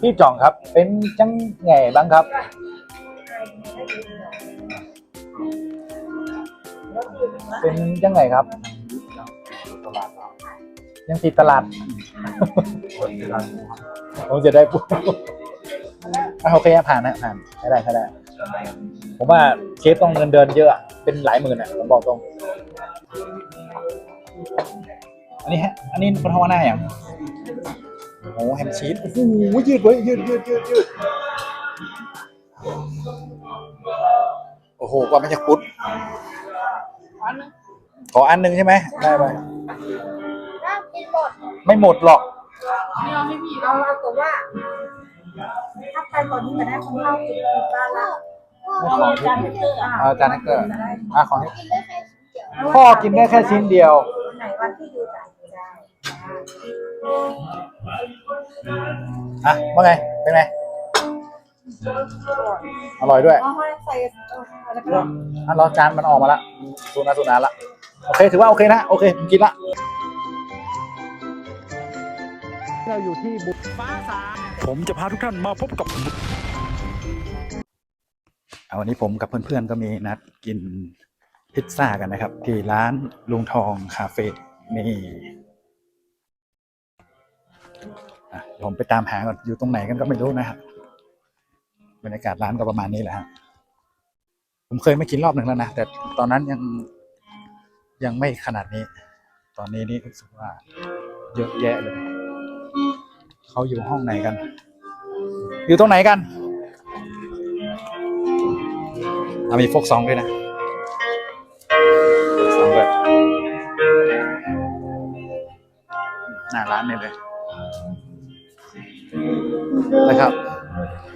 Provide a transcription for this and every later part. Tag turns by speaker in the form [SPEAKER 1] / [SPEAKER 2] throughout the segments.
[SPEAKER 1] พี่จ่องครับ เป็นจังไงบ้างครับ เป็นจังไงครับ ยังติดตลาด ผมจะได้พูดอะโอเคผ่านนะผ่านใช้ได้ใช้ได้ ผมว่าเคสต้องเงินเดือนเยอะเป็นหลายหมื่นอะผมบอกตรง อันนี้ฮะ อันนี้คนทำว่าหน้าอย่าง โอ้โหแฮมชีสโอ้โหยืดเว้ยยืดยืดยืดยืดโอ้โหกว่ามันจะคุดขออันหนึ่งใช่ไหมได้ไป
[SPEAKER 2] น่ากินหมด
[SPEAKER 1] ไม่หมดหรอก
[SPEAKER 2] ไม่เอาไม่มีเราเราแต่ว่า ถ้าไปก่อนที่จะได้ของเราติดบ้านละ
[SPEAKER 1] ไม่ขอ
[SPEAKER 2] จานเตอร์อะ
[SPEAKER 1] เอาจานแฮกเกอร์อะขอให้
[SPEAKER 2] กินได้แค่ชิ้นเดียว
[SPEAKER 1] พ่อกินได้แค่ชิ้นเดียว
[SPEAKER 2] ไหนวันที่ดูจ่ายได้
[SPEAKER 1] อะว่าไง เป็นไง อร่อยด้วย
[SPEAKER 2] อ๋อใส่อะไรก็
[SPEAKER 1] อะรอจานมันออกมาละสูนาสูนาละ โอเค ถือว่าโอเคนะ โอเค ผมกินละ เราอยู่ที่บุฟฟ้าสาผมจะพาทุกท่านมาพบกับเอาวันนี้ผมกับเพื่อนๆก็มีนัดกินพิซซ่ากันนะครับ ที่ร้านลุงทองคาเฟ่นี่อะ ผมไปตามหาก่อนอยู่ตรงไหนกันก็ไม่รู้นะครับบรรยากาศร้านก็ประมาณนี้แหละฮะผมเคยมากินรอบหนึ่งแล้วนะแต่ตอนนั้นยังยังไม่ขนาดนี้ ตอนนี้นี่รู้สึกว่าเยอะแยะเลยเขาอยู่ห้องไหนกัน อยู่ตรงไหนกันอะมีฟกซองด้วยนะโฟกซองด้วยหน้าร้านนี่เลย นะครับ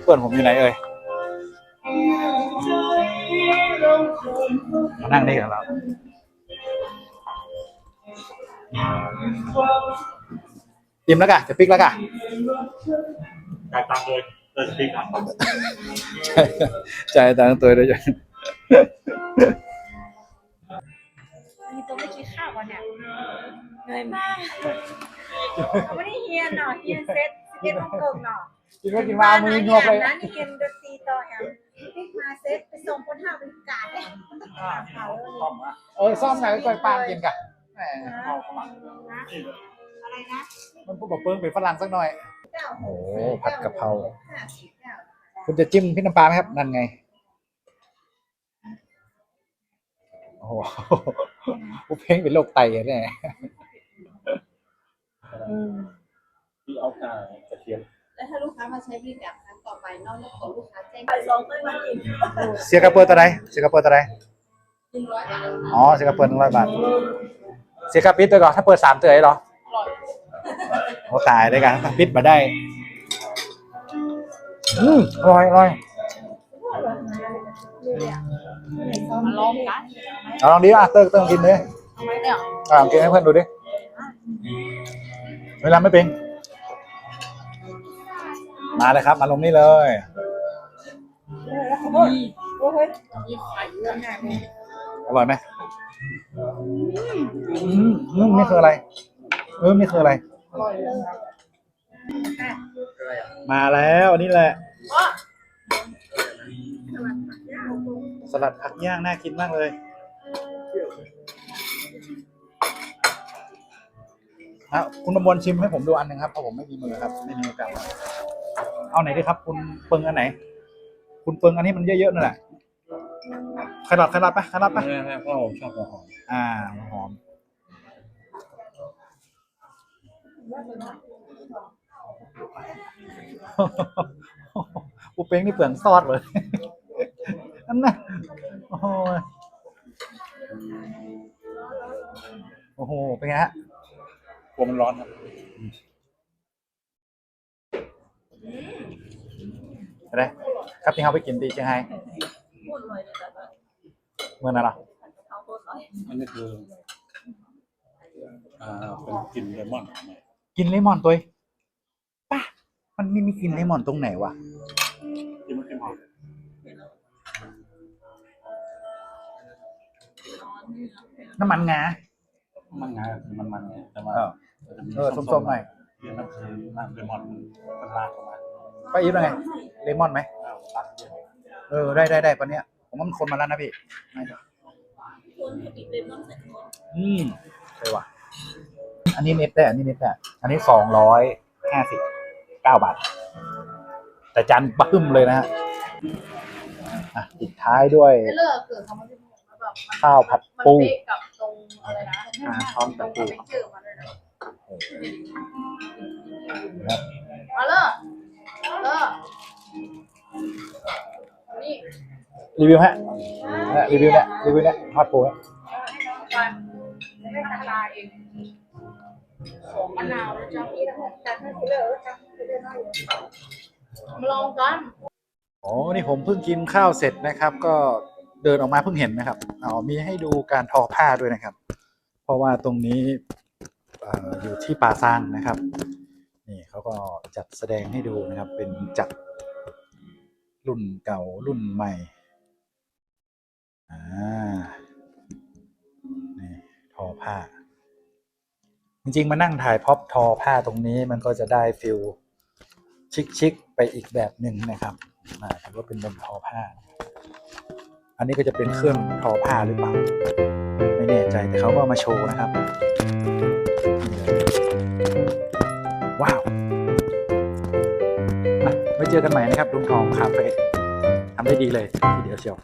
[SPEAKER 1] เพื่อนผมอยู่ไหนเอ่ยมานั่งนี่กับเราอิ่มแล้วกะจะปิกแล้วกะ
[SPEAKER 3] จ่ายตังค์เลยเลยสติ๊กครับ
[SPEAKER 1] ใช่ใช่ตามตัวด้วยจ้ะ
[SPEAKER 2] มีตัวไม่กินข้าววันเนี่ยเหนื่อยมากไม่ได้เฮียนเนาะเฮียนเซ็ตเฮียนต้องเกิงเนาะ
[SPEAKER 1] กินไม่กินมามือนัวไป
[SPEAKER 2] นั้นเฮียนดนตรีต่อแถวพิกมาเซ็ตไปส่งคนห้าบริการเลยเขา
[SPEAKER 1] เออซ่อมไงก็กอยปานกินกันแหมเอาเข้ามา
[SPEAKER 2] อะไรนะ
[SPEAKER 1] มันพูดแบบเปิ้งเป็นฝรั่งสักหน่อย
[SPEAKER 2] เจ้า
[SPEAKER 1] โอ้ผัดกะเพรา
[SPEAKER 2] ห้าสิบเจ้า
[SPEAKER 1] คุณจะจิ้มพริกน้ำปลาไหมครับ นั่นไงโอ้โหกูเพ่งเป็นโรคไตแน่
[SPEAKER 3] ที่เอากากระเทียม
[SPEAKER 4] แล้วถ้าลูกค้ามาใช้บริการครั้งต่อไปนอกจากลูกค้าแจ้ง
[SPEAKER 2] ไปสองเคยมากิน
[SPEAKER 1] เสียกระเปิดตัวไหนเสียกระเปิดตัวไหน
[SPEAKER 4] หนึ่งร้อยบาท
[SPEAKER 1] อ๋อเสียกระเปิดหนึ่งร้อยบาท เสียกระปิดตัวก่อนถ้าเปิดสามตัวไอ้เหรอโอ้ตายได้กันถ้าปิดมาได้ อืมอร่อยอร่อย
[SPEAKER 4] มาลองกัน
[SPEAKER 1] เอาลองดิอะเติร์เติร์กินเลย
[SPEAKER 4] ทำไมเนี่ย
[SPEAKER 1] อะลองกินให้เพื่อนดูดิ เวลาไม่เป็น มาเลยครับ มาลงนี่เลย
[SPEAKER 2] โอ้ยโอ้ย
[SPEAKER 4] มีไข่ด้วย
[SPEAKER 1] อร่อยไหมอืมอืมนี่คืออะไรเออนี่คืออะไรมาแล้วนี่แหละสลัดผักย่างน่ากินมากเลยอะคุณประมวลชิมให้ผมดูอันหนึ่งครับเพราะผมไม่มีมือครับ ไม่มีโอกาส เอาไหนดีครับ คุณเปิงอันไหน คุณเปิงอันนี้มันเยอะๆนั่นแหละแครอทแครอทปะแครอทปะ
[SPEAKER 3] ไม่ไม่เพราะผมชอบหัวหอม
[SPEAKER 1] อ่าหอมปูเป้งนี่เปลืองซอสเลยนั่นน่ะโอ้โหโอ้โห เป็นไงฮะ
[SPEAKER 3] กลัวมันร้อนครับ
[SPEAKER 1] อะ ไรครับที่เขาไปกินดีเชียงไฮ้เมื่อนั้นเหรอ
[SPEAKER 3] อันนี้คืออ่าเป็นกลิ่นเลมอน
[SPEAKER 1] กินเลมอนตัวเองป่ะมันไม่มีกลินเลมอนตรงไหนวะ
[SPEAKER 3] กินไม่กินหอม
[SPEAKER 1] น้ำมันงา
[SPEAKER 3] มันงามันมันไงแต่ว่า
[SPEAKER 1] เออเออส้มๆหน่อย
[SPEAKER 3] นี่มันคือน้ำเลมอนมันราดเข้ามา
[SPEAKER 1] ป้าอีฟว่าไงเลมอนไหมเออได้ได้ได้ปะเนี้ยผมว่ามันคนมาแล้วนะพี่ไม่ได้อืมใช่ว่ะ อันนี้เน็ตได้อันนี้เน็ตได้อันนี้สองร้อยห้าสิบเก้าบาท แต่จานปึ้มเลยนะฮะอะปิดท้ายด้วย
[SPEAKER 4] ไม่เลิกเกิดคำว่าที่พูดแล้วแบบมัน
[SPEAKER 1] ข้าวผัด
[SPEAKER 4] มัน
[SPEAKER 1] ปู
[SPEAKER 4] เป๊ะกับตรงอะไรนะ
[SPEAKER 1] อ่าพร้อม
[SPEAKER 4] ต
[SPEAKER 1] กั
[SPEAKER 4] ร
[SPEAKER 1] บ
[SPEAKER 4] ง
[SPEAKER 1] ปู
[SPEAKER 4] กับเจอมาเลยนะ
[SPEAKER 1] ครับ
[SPEAKER 4] มาเลิก เลิกนี่
[SPEAKER 1] รีวิวฮะเนี่ยรีวิวเนี่ยรีวิวเนี่ยทอดปูเนี่ย
[SPEAKER 4] ให้น้องกันไม่ตาลาเองของมะนาวนะจ๊ะพี่นะแต่ถ้าที่เลิกจะไม่ได้น่าอยู่มาลองกัน
[SPEAKER 1] โอ้นี่ผมเพิ่งกินข้าวเสร็จนะครับ ก็เดินออกมาเพิ่งเห็นนะครับอ๋อมีให้ดูการทอผ้าด้วยนะครับ เพราะว่าตรงนี้เอ่ออยู่ที่ป่าซางนะครับ ก็จัดแสดงให้ดูนะครับ เป็นจัดรุ่นเก่ารุ่นใหม่ อ่า นี่ทอผ้า จริง ๆ มานั่งถ่ายพ็อปทอผ้าตรงนี้มันก็จะได้ฟิลชิคๆไปอีกแบบหนึ่งนะครับอ่าถือว่าเป็นบนทอผ้า อันนี้ก็จะเป็นเครื่องทอผ้าหรือเปล่า ไม่แน่ใจแต่เขาก็มาโชว์นะครับ ว้าว เจอกันใหม่นะครับลุงทองคาเฟ่ทำได้ดีเลยทีเดียวเชียว